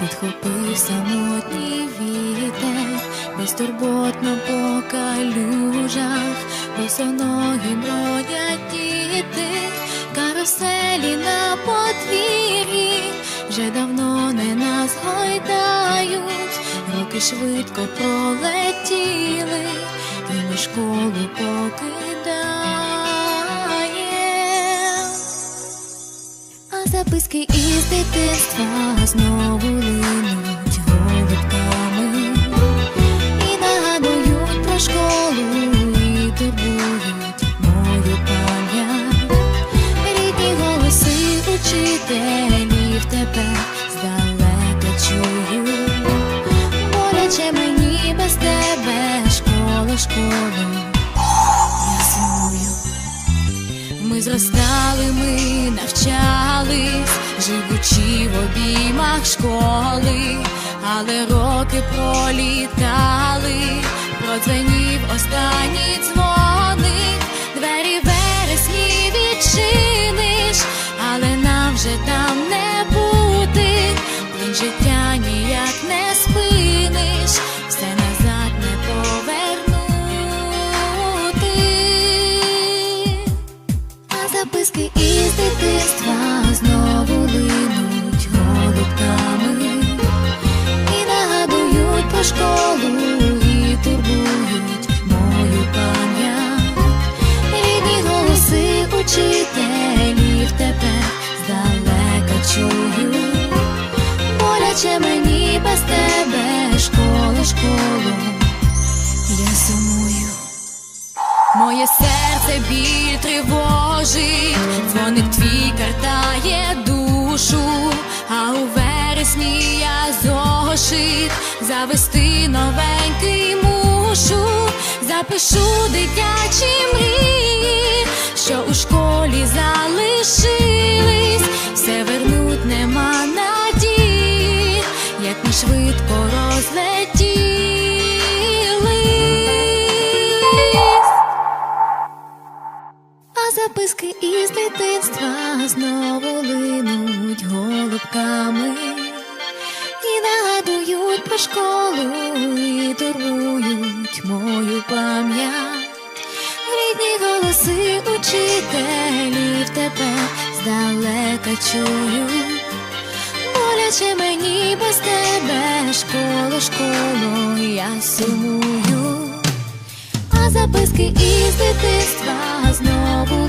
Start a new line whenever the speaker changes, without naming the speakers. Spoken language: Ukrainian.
підхопив самотній вітер, безтурботно по калюжах, босоноги бродять діти, каруселі на подвір'ї, вже давно не нас гойдають, роки швидко пролетіли, і ми школу поки. Записки із дитинства знову линуть голубками і нагадують про школу, і турбують мою пам'ять. Рідні голоси учителів тебе Зростали, ми навчались, живучи в обіймах школи, але роки пролітали, продзвенів останній дзвоник, Боляче мені без тебе, школа, школу, я сумую. Моє серце біль тривожить, дзвоник твій картає душу, а у вересні я зошит. Завести новенький мушу, запишу дитячі мрії, що у школі залишились, все вернуть нема надії, Записки із дитинства знову линуть голубками і нагадують про школу, і турбують мою пам'ять. Рідні голоси учителів тебе здалека чую. Боляче мені без тебе, школу, школу, я сумую. А записки із дитинства знову